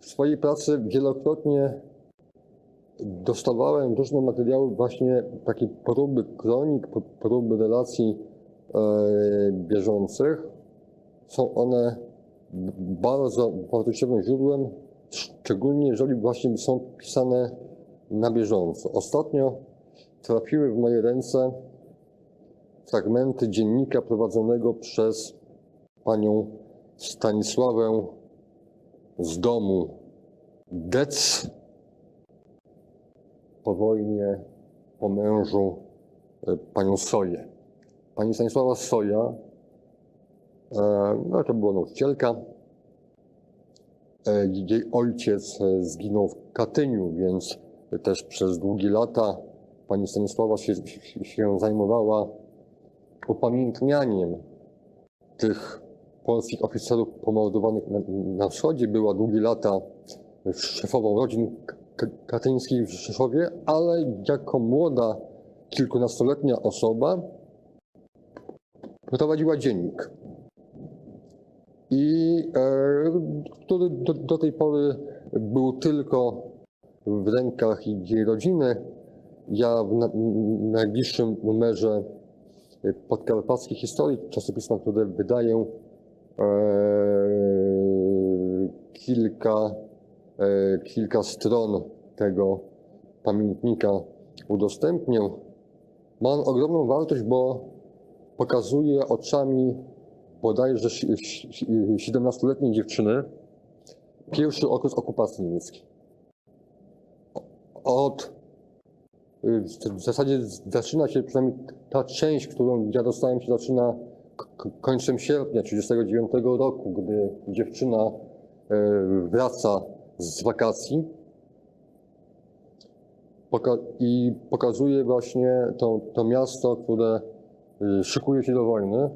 w swojej pracy wielokrotnie dostawałem różne materiały, właśnie takie próby kronik, próby relacji e, bieżących. Są one bardzo wartościowym źródłem, szczególnie jeżeli właśnie są pisane na bieżąco. Ostatnio trafiły w moje ręce fragmenty dziennika prowadzonego przez panią Stanisławę z domu Dec po wojnie, po mężu e, panią Soję. Pani Stanisława Soja, e, no to była nauczycielka. E, Jej ojciec zginął w Katyniu, więc też przez długie lata pani Stanisława się, się zajmowała upamiętnianiem tych polskich oficerów pomordowanych na, na wschodzie. Była długie lata szefową rodzin katyńskich w Rzeszowie, ale jako młoda, kilkunastoletnia osoba prowadziła dziennik. I e, który do, do tej pory był tylko w rękach jej rodziny. Ja w na, najbliższym numerze podkarpackiej historii, czasopisma, które wydaję, e, kilka, e, kilka stron tego pamiętnika udostępnię. Ma on ogromną wartość, bo pokazuje oczami bodajże si- si- si- 17-letniej dziewczyny pierwszy okres okupacji niemieckiej. Od y, w zasadzie zaczyna się, przynajmniej ta część, którą ja dostałem, się zaczyna końcem sierpnia 1939 roku, gdy dziewczyna e, wraca z wakacji i pokazuje właśnie to, to miasto, które y, szykuje się do wojny.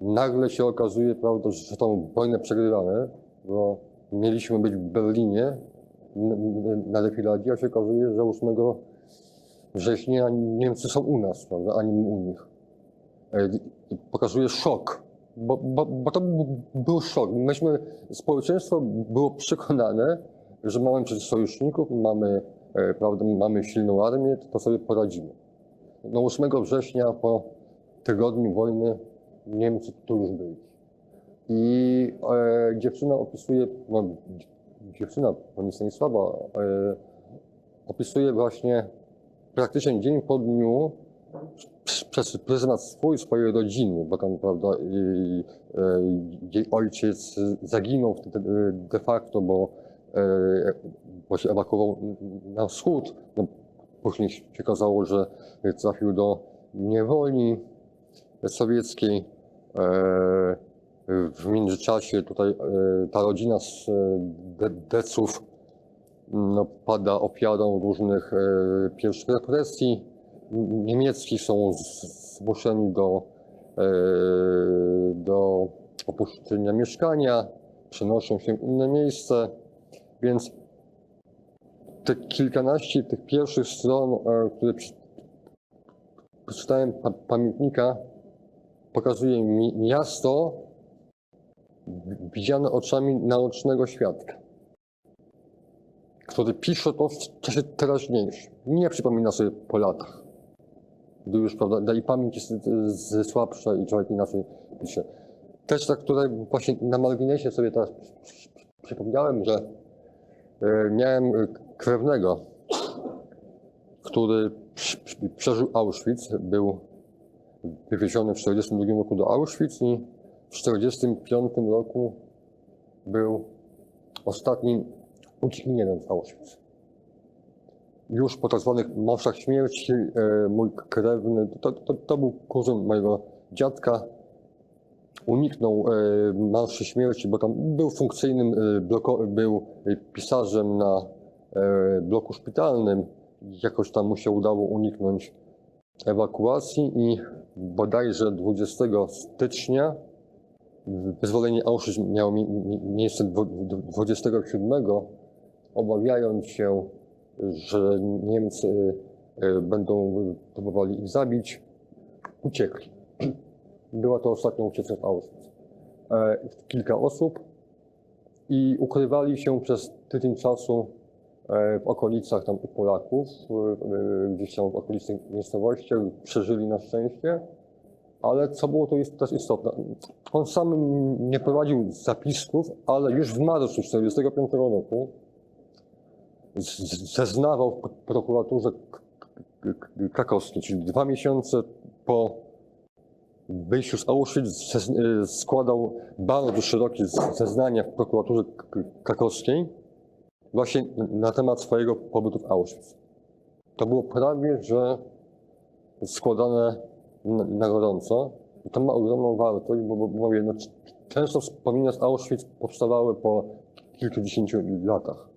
Nagle się okazuje, prawda, że tą wojnę przegrywamy, bo mieliśmy być w Berlinie na defiladzie, a się okazuje, że 8 września Niemcy są u nas, prawda, a nie u nich. E, Pokazuje szok, bo, bo, bo to był- był szok. Myśmy, społeczeństwo było przekonane, że mamy przecież sojuszników, mamy, e, prawda, mamy silną armię, to sobie poradzimy. No 8 września po tygodniu wojny Niemcy tu już byli. I e, dziewczyna opisuje, no, dziewczyna, pani Stanisława, e, opisuje właśnie praktycznie dzień po dniu przez- pryzmat swój, swojej rodziny, bo tam, prawda, e, jej ojciec zaginął wtedy de facto, bo, e, bo się ewakuował na wschód. No, później się okazało, że trafił do niewoli sowieckiej. E, W międzyczasie tutaj e, ta rodzina z e, De- Deców no, pada ofiarą różnych e, pierwszych represji n- niemieckich, są zmuszeni do, e, do opuszczenia mieszkania, przenoszą się w inne miejsce, więc te kilkanaście tych pierwszych stron, e, które przeczytałem pa- pamiętnika, pokazuje mi miasto widziane oczami naocznego świadka, który pisze to w czasie teraźniejszym. Nie przypomina sobie po latach, gdy już prawda, da i pamięć jest z- słabsza i człowiek inaczej pisze. Też tak tutaj właśnie na marginesie sobie teraz przy- przy- przypomniałem, że e, miałem krewnego, który przeżył Auschwitz, był wywieziony w 1942 roku do Auschwitz i w 1945 roku był ostatnim uciekinierem z Auschwitz. Już po tak zwanych marszach śmierci e, mój krewny, to, to, to był kuzyn mojego dziadka, uniknął e, marszy śmierci, bo tam był funkcyjnym, e, był pisarzem na bloku szpitalnym. Jakoś tam mu się udało uniknąć ewakuacji i bodajże 20 stycznia wyzwolenie Auschwitz miało mi- mi- miejsce dwu- dwu- 27, obawiając się, że Niemcy e, będą próbowali ich zabić, uciekli. Była to ostatnia ucieczka z Auschwitz. E, Kilka osób i ukrywali się przez tydzień czasu e, w okolicach tam u Polaków, gdzieś tam w okolicznych miejscowościach, przeżyli na szczęście. Ale co było to jest też istotne, on sam nie prowadził zapisków, ale już w marcu 1945 roku zeznawał w prokuraturze krakowskiej, czyli dwa miesiące po wyjściu z Auschwitz y, składał bardzo szerokie zeznania w prokuraturze krakowskiej właśnie na temat swojego pobytu w Auschwitz. To było prawie, że składane na, gorąco. To ma ogromną wartość, bo, bo bo no, często wspomnienia z Auschwitz powstawały po kilkudziesięciu latach.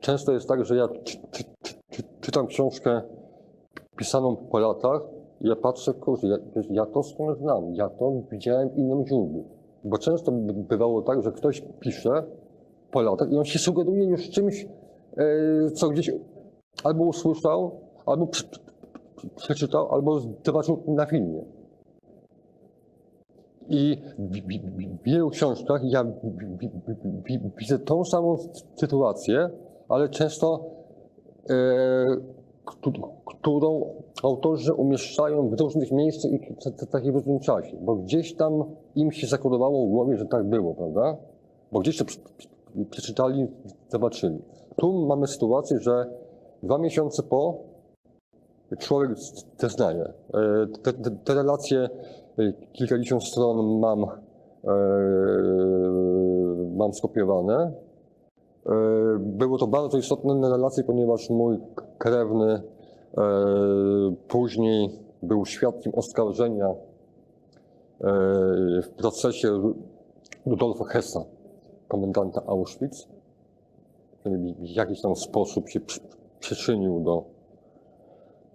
Często jest tak, że ja czy, czy, czy, czy, czytam książkę pisaną po latach i ja patrzę, kurczę, ja, ja to skąd znam, ja to widziałem w innym źródle. Bo często by- bywało tak, że ktoś pisze po latach i on się sugeruje już czymś, e, co gdzieś albo usłyszał, albo prze, prze- przeczytał, albo zobaczył na filmie. I w, wielu książkach ja widzę tą samą sytuację, ale często e, któ- którą autorzy umieszczają w różnych miejscach i w różnym czasie, bo gdzieś tam im się zakodowało w głowie, że tak było, prawda? Bo gdzieś to prze- prze- przeczytali, zobaczyli. Tu mamy sytuację, że dwa miesiące po człowiek zeznaje. E, Te, te, te relacje, kilkadziesiąt stron mam, e, mam skopiowane. E, Było to bardzo istotne relacje, ponieważ mój krewny e, później był świadkiem oskarżenia w procesie Ru- Rudolfa Hessa, komendanta Auschwitz, który w jakiś tam sposób się przy, przyczynił do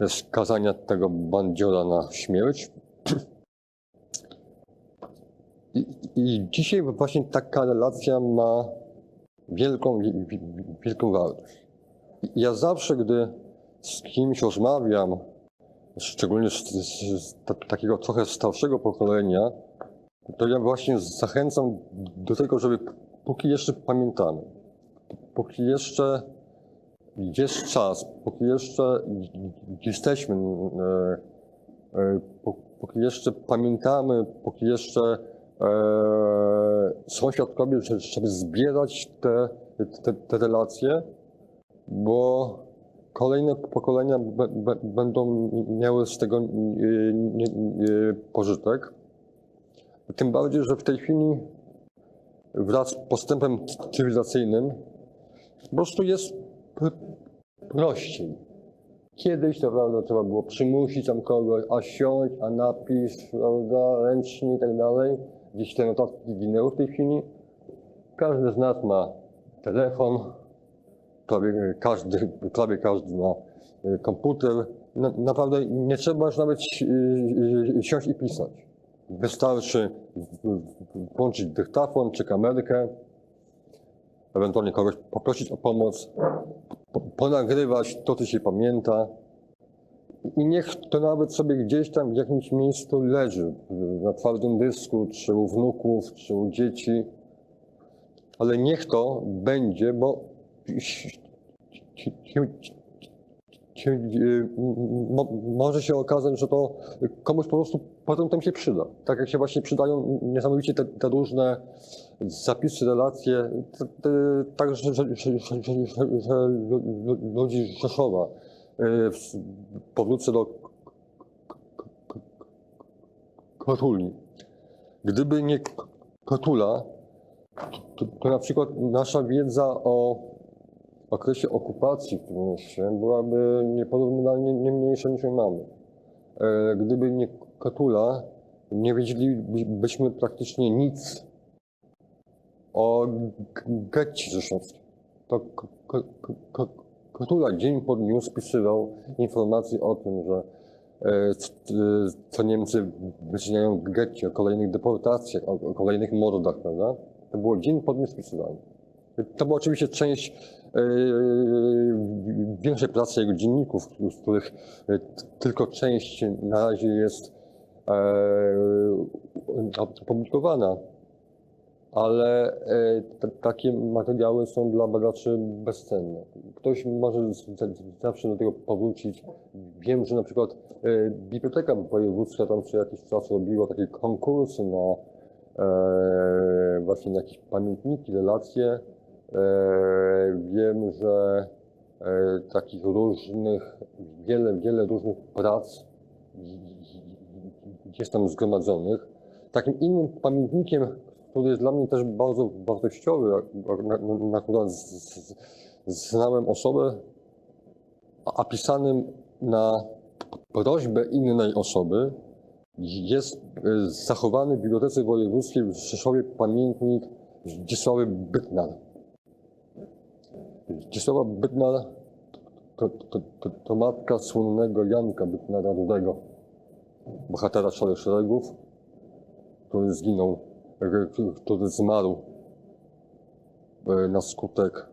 skazania tego bandziora na śmierć. I, dzisiaj właśnie taka relacja ma wielką, wi- wi- wielką wartość. Ja zawsze, gdy z kimś rozmawiam, szczególnie z, z, z ta, takiego trochę starszego pokolenia, to ja właśnie zachęcam do tego, żeby póki jeszcze pamiętamy, póki jeszcze jest czas, póki jeszcze jesteśmy, e, e, pó- póki jeszcze pamiętamy, póki jeszcze są świadkowie, że- żeby zbierać te, te, te relacje, bo kolejne pokolenia będą miały z tego e, pożytek. Tym bardziej, że w tej chwili wraz z postępem cywilizacyjnym po prostu jest pr- prościej. Kiedyś to prawda, trzeba było przymusić tam kogoś, a siądź, a napisz, prawda, ręcznie i tak dalej. Gdzieś te notatki ginęły w tej chwili. Każdy z nas ma telefon, prawie każdy, prawie każdy ma y, komputer. Na, naprawdę nie trzeba już nawet y, y, siąść i pisać. Wystarczy włączyć dyktafon czy kamerkę, ewentualnie kogoś poprosić o pomoc, po- ponagrywać to, co się pamięta. I niech to nawet sobie gdzieś tam w jakimś miejscu leży, na twardym dysku, czy u wnuków, czy u dzieci. Ale niech to będzie, bo mo- może się okazać, że to komuś po prostu potem tam się przyda. Tak jak się właśnie przydają niesamowicie te, te różne zapisy, relacje, te, te, tak, że, że, że, że, że, że, że lu- lu- ludzi Rzeszowa. Y, Powrócę do K- K- K- Kotuli. Gdyby nie Kotula, to, to na przykład nasza wiedza o okresie okupacji w tym mieście byłaby nieporównywalnie nie mniejsza niż ją mamy. E, Gdyby nie Kotula, nie wiedzielibyśmy praktycznie nic o getcie rzeszowskim. To K- K- K- Kotula dzień po dniu spisywał informacje o tym, że e, c- co Niemcy wyczyniają w getcie, o kolejnych deportacjach, o, kolejnych mordach, prawda? To było dzień po dniu spisywane. To była oczywiście część e, większej pracy jego dzienników, z których e, tylko część na razie jest e, opublikowana. Ale e, takie materiały są dla badaczy bezcenne. Ktoś może zawsze do tego powrócić. Wiem, że na przykład e, Biblioteka Wojewódzka tam co jakiś czas robiła takie konkursy na e, właśnie na jakieś pamiętniki, relacje. E, wiem, że e, takich różnych, wiele, wiele różnych prac jest tam zgromadzonych. Takim innym pamiętnikiem, który jest dla mnie też bardzo wartościowy, na, na, znałem osobę, a, pisanym na prośbę innej osoby, jest e, zachowany w Bibliotece Wojewódzkiej w Rzeszowie pamiętnik Zdzisławy Bytnar. Zdzisława Bytnar to, to, to, to matka słynnego Janka Bytnara Rudego, bohatera Szalych Szeregów, który zginął, który zmarł na skutek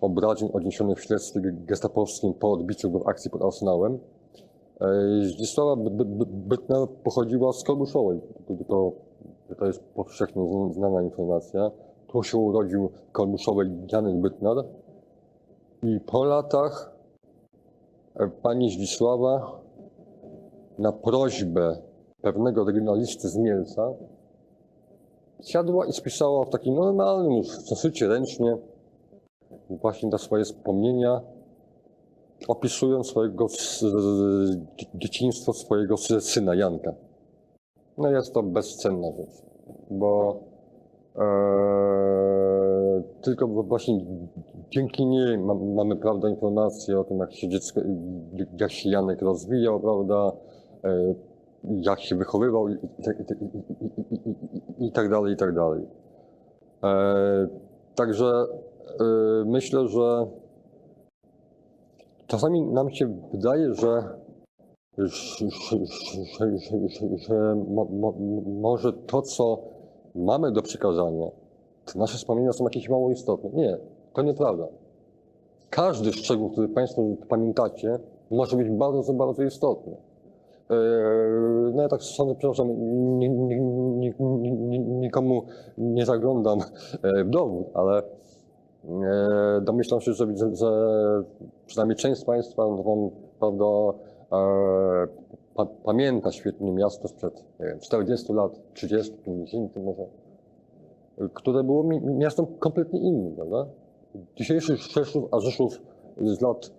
obrażeń odniesionych w śledztwie gestapowskim po odbiciu akcji pod Arsenałem. E, Zdzisława By- By- By- Bytner pochodziła z Kolbuszowej. To, to, jest powszechnie zn- znana informacja. Tu się urodził w Kolbuszowej Janek Bytner. I po latach e, pani Zdzisława na prośbę pewnego regionalisty z Mielca siadła i spisała w takim normalnym już zeszycie ręcznie właśnie te swoje wspomnienia, opisując swojego dzieciństwo swojego sy- syna Janka. No jest to bezcenna rzecz, bo e, tylko właśnie dzięki niej ma, mamy prawda informacje o tym, jak się dziecko, jak się Janek rozwijał, prawda, e, jak się wychowywał i, i, i, tak dalej, i tak dalej. E, także e, myślę, że czasami nam się wydaje, że, że, że, że mo, mo, może to, co mamy do przekazania, te nasze wspomnienia są jakieś mało istotne. Nie, to nieprawda. Każdy szczegół, który Państwo pamiętacie, może być bardzo, bardzo istotny. Eee, No ja tak sądzę, przepraszam, ni- ni- ni- ni- ni- nikomu nie zaglądam e, w dowód, ale e, domyślam się, że, że, przynajmniej część z Państwa no, prawda, pa, pamięta świetnie miasto sprzed nie wiem, 40 lat, 30, 50 może, które było mi, miastem kompletnie innym, prawda? Dzisiejszy Rzeszów, a Rzeszów z lat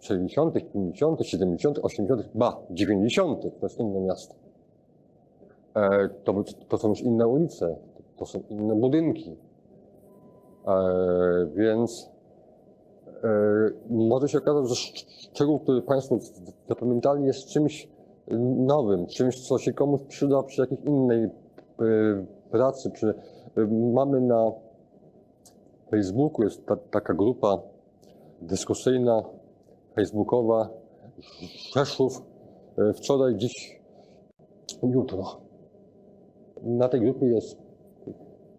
60., 50., 70., 80., ba, 90. to jest inne miasto. E, to, to są już inne ulice, to są inne budynki. E, więc e, może się okazać, że szczegół, który Państwo zapamiętali, jest czymś nowym, czymś, co się komuś przyda przy jakiejś innej pracy. Przy, mamy na Facebooku jest ta, taka grupa dyskusyjna, facebookowa, Rzeszów, e, wczoraj, dziś, jutro. Na tej grupie jest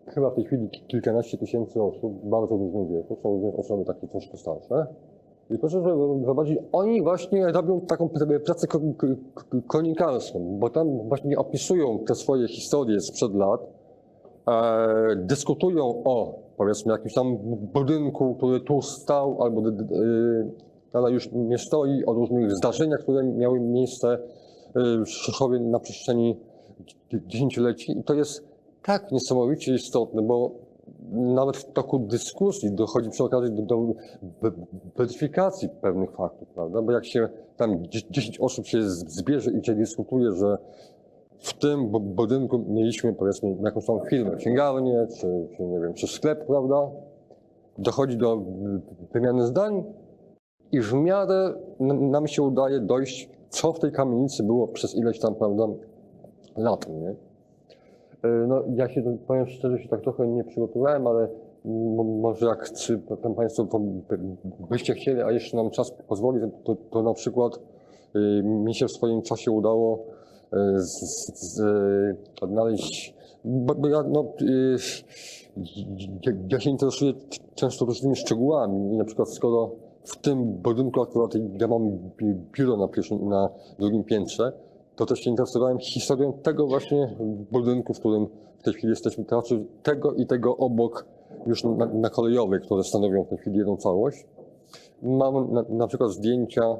chyba w tej chwili ki- kilkanaście tysięcy osób, bardzo różnych wieku, są również osoby takie troszkę starsze. I proszę sobie wyobrazić, oni właśnie robią taką pr- pracę kronikarską, bo tam właśnie opisują te swoje historie sprzed lat, e, dyskutują o, powiedzmy, jakimś tam budynku, który tu stał, albo ale już nie stoi, o różnych zdarzeniach, które miały miejsce y, w Rzeszowie na przestrzeni dzie- dziesięcioleci. I to jest tak niesamowicie istotne, bo nawet w toku dyskusji dochodzi przy okazji do, do we- weryfikacji pewnych faktów, prawda? Bo jak się tam dzie- 10 osób się zbierze i się dyskutuje, że w tym bu- budynku mieliśmy powiedzmy jakąś tam firmę, księgarnię, czy, czy nie wiem, czy sklep, prawda? Dochodzi do wymiany zdań i w miarę nam się udaje dojść, co w tej kamienicy było przez ileś tam, prawda, lat, nie? Y, No, ja się, powiem szczerze, się tak trochę nie przygotowałem, ale może jak czy Państwo byście chcieli, a jeszcze nam czas pozwoli, to, to na przykład y, mi się w swoim czasie udało y, z, z, y, odnaleźć, bo, bo ja, no, y, ja, się interesuję często różnymi szczegółami na przykład skoro w tym budynku akurat ja mam bi- biuro na pierwszym, na drugim piętrze, to też się interesowałem historią tego właśnie budynku, w którym w tej chwili jesteśmy teatrze tego i tego obok, już na, na kolejowej, które stanowią w tej chwili jedną całość. Mam na, na przykład zdjęcia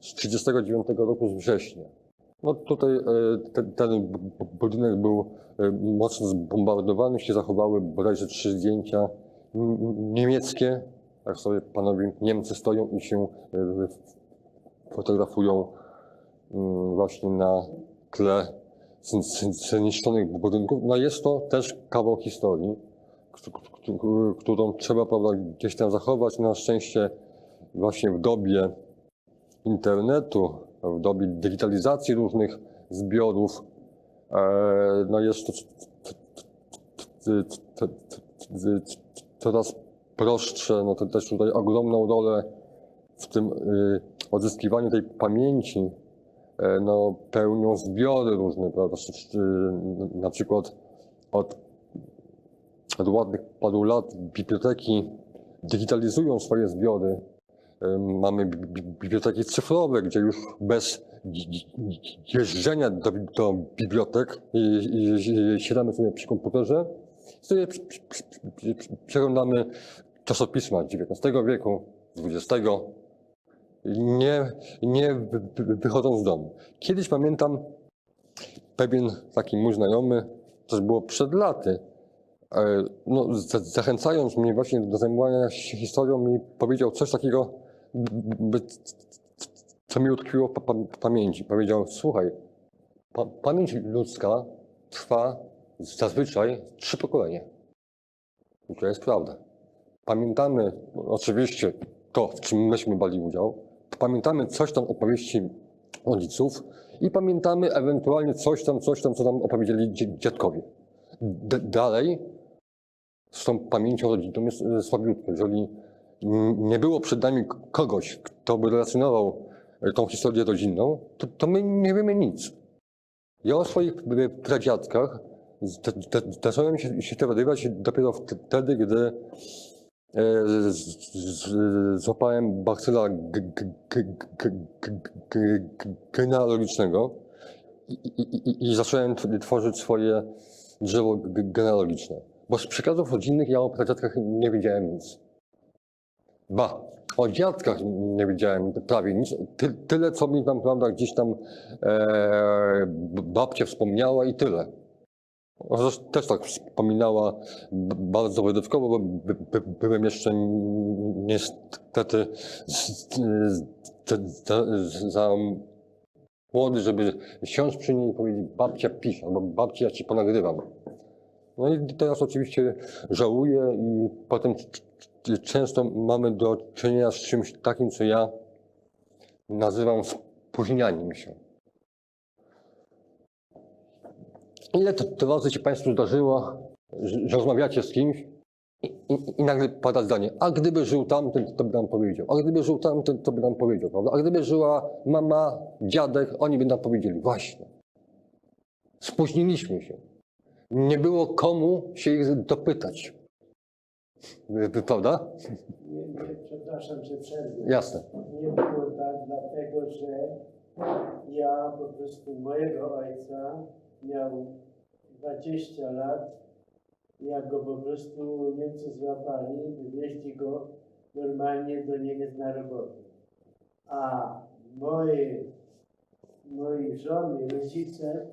z 1939 roku z września. No tutaj e, ten, ten bu- bu- budynek był e, mocno zbombardowany, się zachowały bodajże trzy zdjęcia niemieckie. Tak sobie panowie Niemcy stoją i się e, fotografują mm, właśnie na tle zn- zn- zniszczonych budynków. No jest to też kawał historii, któ- któ- którą trzeba prawda, gdzieś tam zachować. Na szczęście właśnie w dobie internetu, w dobie digitalizacji różnych zbiorów, e, no jest to coraz prostsze, no to też tutaj ogromną rolę w tym y, odzyskiwaniu tej pamięci e, no, pełnią zbiory różne, prawda? Czy, Na przykład od, od ładnych paru lat biblioteki digitalizują swoje zbiory. Mamy bi- bi- biblioteki cyfrowe, gdzie już bez jeżdżenia do, do bibliotek i siadamy sobie przy komputerze, sobie przeglądamy czasopisma XIX wieku, XX, nie, nie wy- wy- wychodząc z domu. Kiedyś pamiętam, pewien taki mój znajomy, to było przed laty, e, no, za- zachęcając mnie właśnie do zajmowania się historią, mi powiedział coś takiego, co mi utkwiło w pa- pa- pamięci. Powiedział, słuchaj, pa, pamięć ludzka trwa zazwyczaj trzy pokolenia. I to jest prawda. Pamiętamy oczywiście to, w czym myśmy brali udział, pamiętamy coś tam opowieści rodziców i pamiętamy ewentualnie coś tam, coś tam, co nam opowiedzieli dzie- dziadkowie. D- dalej z tą pamięcią rodzinną jest e, słabiutko. Jeżeli nie było przed nami kogoś, kto by relacjonował e, tą historię rodzinną, to, to my nie wiemy nic. Ja o swoich e, pradziadkach zacząłem się, się dowiadywać dopiero wtedy, gdy złapałem bakcyla genealogicznego i, zacząłem tworzyć swoje drzewo genealogiczne. Bo z przekazów rodzinnych ja o pradziadkach nie wiedziałem nic. Ba, o dziadkach nie wiedziałem prawie nic. Ty, tyle, co mi tam, prawda, gdzieś tam e, babcia wspomniała i tyle. Zresztą też tak wspominała bardzo wydawkowo, bo by, by, byłem jeszcze niestety za młody, żeby siąść przy niej i powiedzieć babcia pisze, albo babcia ja ci ponagrywam. No i teraz oczywiście żałuję i potem często mamy do czynienia z czymś takim, co ja nazywam spóźnianiem się. Ile to, razy się Państwu zdarzyło, że, rozmawiacie z kimś i, i, i nagle pada zdanie, a gdyby żył tamten, to by nam powiedział, a gdyby żył tamten, to by nam powiedział, prawda? A gdyby żyła mama, dziadek, oni by nam powiedzieli, właśnie. Spóźniliśmy się. Nie było komu się ich dopytać. Prawda? Nie, nie, przepraszam, że przerwę. Jasne. Nie było tak, dlatego że ja po prostu mojego ojca miał 20 lat. Jak go po prostu Niemcy złapali, wywieźli go normalnie do Niemiec na robotę. A moje, moi żony, rodzice,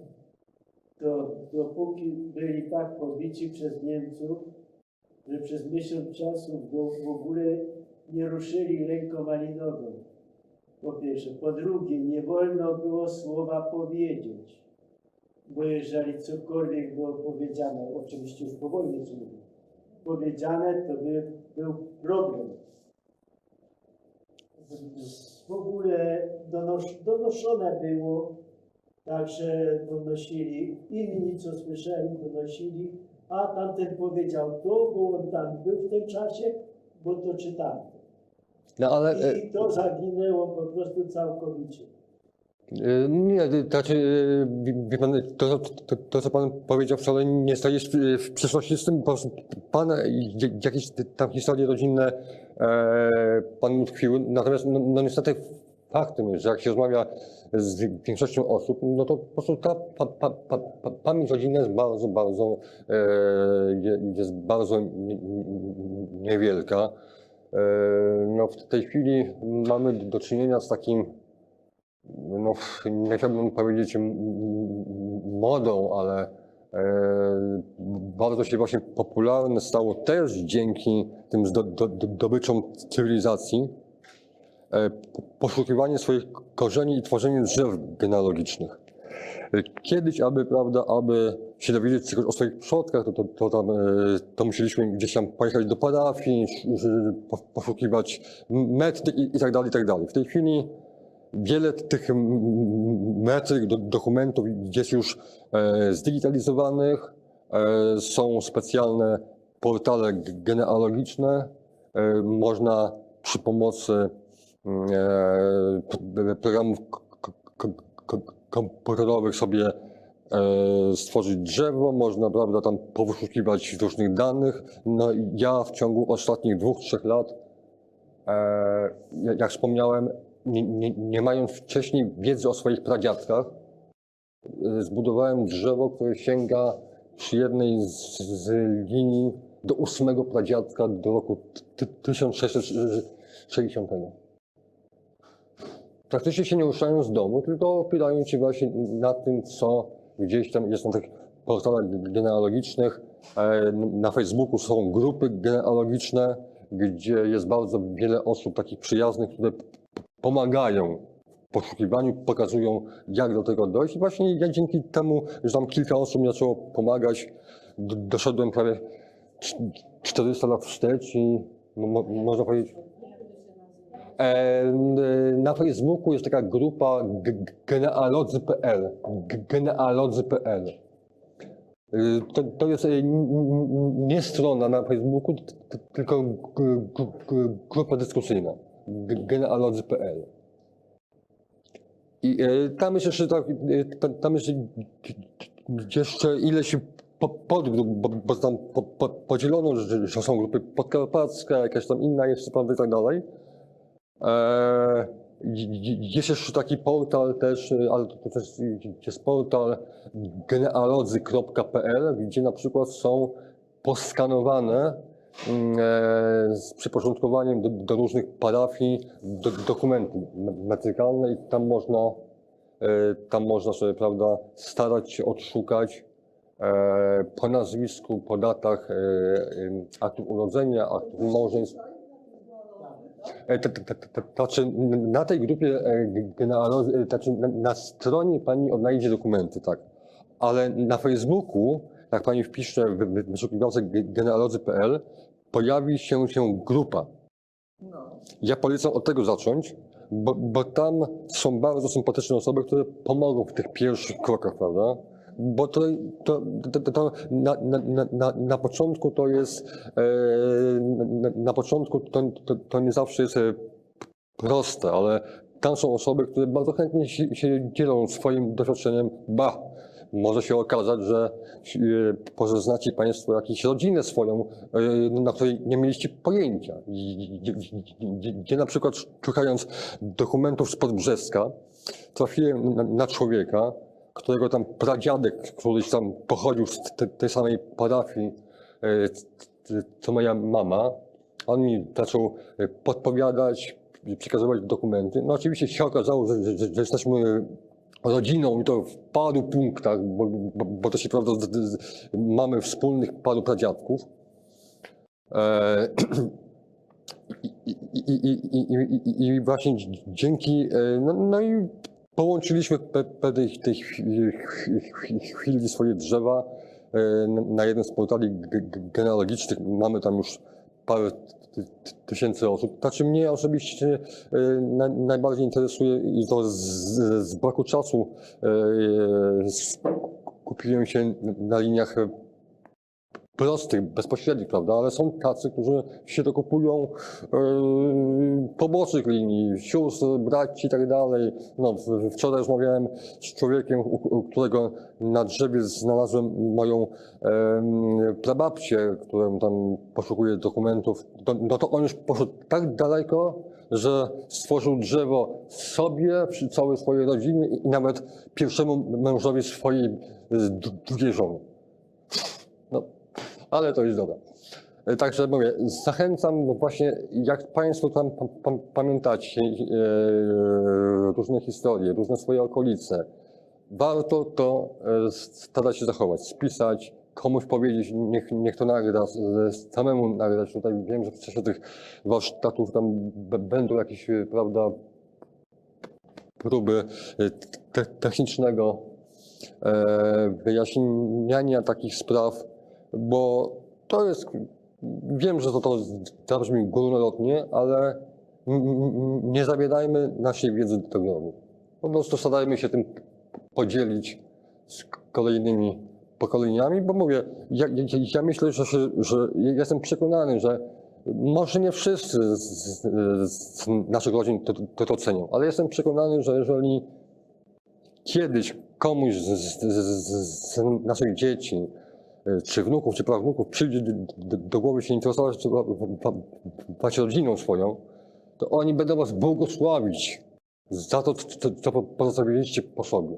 to dopóki byli tak pobici przez Niemców, że przez miesiąc czasu w, ogóle nie ruszyli ręką ani nogą. Po pierwsze. Po drugie, nie wolno było słowa powiedzieć. Bo jeżeli cokolwiek było powiedziane, oczywiście już po wojnie co mówię, powiedziane, to by był problem. W ogóle donos, donoszone było, także donosili, inni co słyszeli, donosili, a tamten powiedział to, bo on tam był w tym czasie, bo to czy tamto. No ale e, I to zaginęło po prostu całkowicie. E, nie, e, to znaczy, e, to, to, to, co pan powiedział, wcale nie staje w, przyszłości z tym, po prostu pan jakieś tam historie rodzinne e, pan utkwiły, natomiast no, no niestety faktem jest, że jak się rozmawia z większością osób, no to po prostu ta pa, pa, pa, pa, pamięć rodzinna jest bardzo, bardzo, e, je- jest bardzo nie- nie- niewielka. E, no w tej chwili mamy do czynienia z takim, no nie chciałbym powiedzieć modą, ale e, bardzo się właśnie popularne stało też dzięki tym zdo, do, do, dobyczom cywilizacji e, po- poszukiwanie swoich korzeni i tworzenie drzew genealogicznych. E, Kiedyś, aby, prawda, aby się dowiedzieć o swoich przodkach, to, to, to, tam, to musieliśmy gdzieś tam pojechać do parafii, sz- sz- po- poszukiwać metryk i, i tak dalej, i tak dalej. W tej chwili wiele tych metryk, do, dokumentów jest już e, zdigitalizowanych. E, są specjalne portale genealogiczne. E, można przy pomocy programów komputerowych sobie stworzyć drzewo, można prawda, tam powyszukiwać różnych danych. No i ja w ciągu ostatnich dwóch, trzech lat jak wspomniałem, nie, nie, nie mając wcześniej wiedzy o swoich pradziadkach, e, zbudowałem drzewo, które sięga przy jednej z, z linii do ósmego pradziadka do roku ty- 1660. Praktycznie się nie ruszają z domu, tylko opierają się właśnie na tym, co gdzieś tam jest na tych portalach genealogicznych. E, Na Facebooku są grupy genealogiczne, gdzie jest bardzo wiele osób takich przyjaznych, które pomagają w poszukiwaniu, pokazują jak do tego dojść. I właśnie ja dzięki temu, że tam kilka osób mi zaczęło pomagać, doszedłem prawie cz- 400 lat wstecz i no, mo, można powiedzieć, E, Na Facebooku jest taka grupa genealodzy.pl. Genealodzy.pl. Y, To, to jest y, nie strona na Facebooku, tylko grupa dyskusyjna. Genealodzy.pl. I y, tam jest jeszcze tak, ta- tam jest jeszcze ileś po- podgrup, bo, bo tam po, po, podzielono, że, że są grupy podkarpackie, jakaś tam inna jeszcze, prawda, i tak dalej. Eee, Jest jeszcze taki portal też, ale to też jest portal genealodzy.pl, gdzie na przykład są poskanowane e, z przyporządkowaniem do, do różnych parafii do, dokumenty me- metrykalne i tam można, e, tam można sobie, prawda, starać się odszukać e, po nazwisku, po datach e, e, aktów urodzenia, aktów małżeństw. E, Znaczy, na tej grupie e, e, znaczy na, na stronie pani odnajdzie dokumenty, tak. Ale na Facebooku, jak pani wpisze w wyszukiwarce ge- genealodzy.pl, pojawi się, się grupa. Ja polecam od tego zacząć, bo, bo tam są bardzo sympatyczne osoby, które pomogą w tych pierwszych krokach, prawda? Bo to, to, to, to, na, na, na- na, początku to jest, e, na, początku to, to, nie zawsze jest e, proste, ale tam są osoby, które bardzo chętnie się, się dzielą swoim doświadczeniem. Ba, może się okazać, że e, poznacie Państwo jakąś rodzinę swoją, e, na której nie mieliście pojęcia. Gdzie, na przykład szukając dokumentów spod Brzeska, trafiłem na, człowieka, którego tam pradziadek, któryś tam pochodził z te, tej samej parafii, e, co moja mama. On mi zaczął podpowiadać, przekazywać dokumenty. No oczywiście się okazało, że, że, że jesteśmy rodziną i to w paru punktach, bo, bo, bo to się prawda, mamy wspólnych paru pradziadków. E, i, i, i, i, właśnie dzi- dzięki, e, no, no i połączyliśmy pe- pewnej tej chwili, swoje drzewa e, na- jeden z portali genealogicznych. Mamy tam już parę tysięcy osób. Znaczy mnie osobiście e, na, najbardziej interesuje i to z, z braku czasu e, skupiłem się na liniach prostych, bezpośrednich, prawda, ale są tacy, którzy się dokupują yy, pobocznych linii, sióstr, braci i tak dalej. No, wczoraj rozmawiałem z człowiekiem, u, którego na drzewie znalazłem moją em, prababcię, którą tam poszukuję dokumentów. To, no to on już poszedł tak daleko, że stworzył drzewo sobie, przy całej swojej rodzinie i nawet pierwszemu mężowi swojej y, dru- drugiej żony. Ale to jest dobre. E, Także mówię, zachęcam, bo właśnie jak Państwo tam pa, pa, pamiętacie e, różne historie, różne swoje okolice, warto to e, starać się zachować, spisać, komuś powiedzieć, niech, niech to nagra, samemu nagrać. Tutaj wiem, że w czasie tych warsztatów tam będą jakieś, prawda, próby te, technicznego wyjaśniania takich spraw, bo to jest, wiem, że to, to zabrzmi górnolotnie, ale nie zabierajmy naszej wiedzy do grobu. Po prostu starajmy się tym podzielić z kolejnymi pokoleniami, bo mówię, ja, ja, ja myślę, że, się, że jestem przekonany, że może nie wszyscy z, z, naszych rodzin to, to, to cenią, ale jestem przekonany, że jeżeli kiedyś komuś z, z, z, naszych dzieci, czy wnuków, czy prawnuków przyjdzie do, głowy się interesować czy wa- rodziną swoją, to oni będą was błogosławić za to, co pozostawiliście po sobie.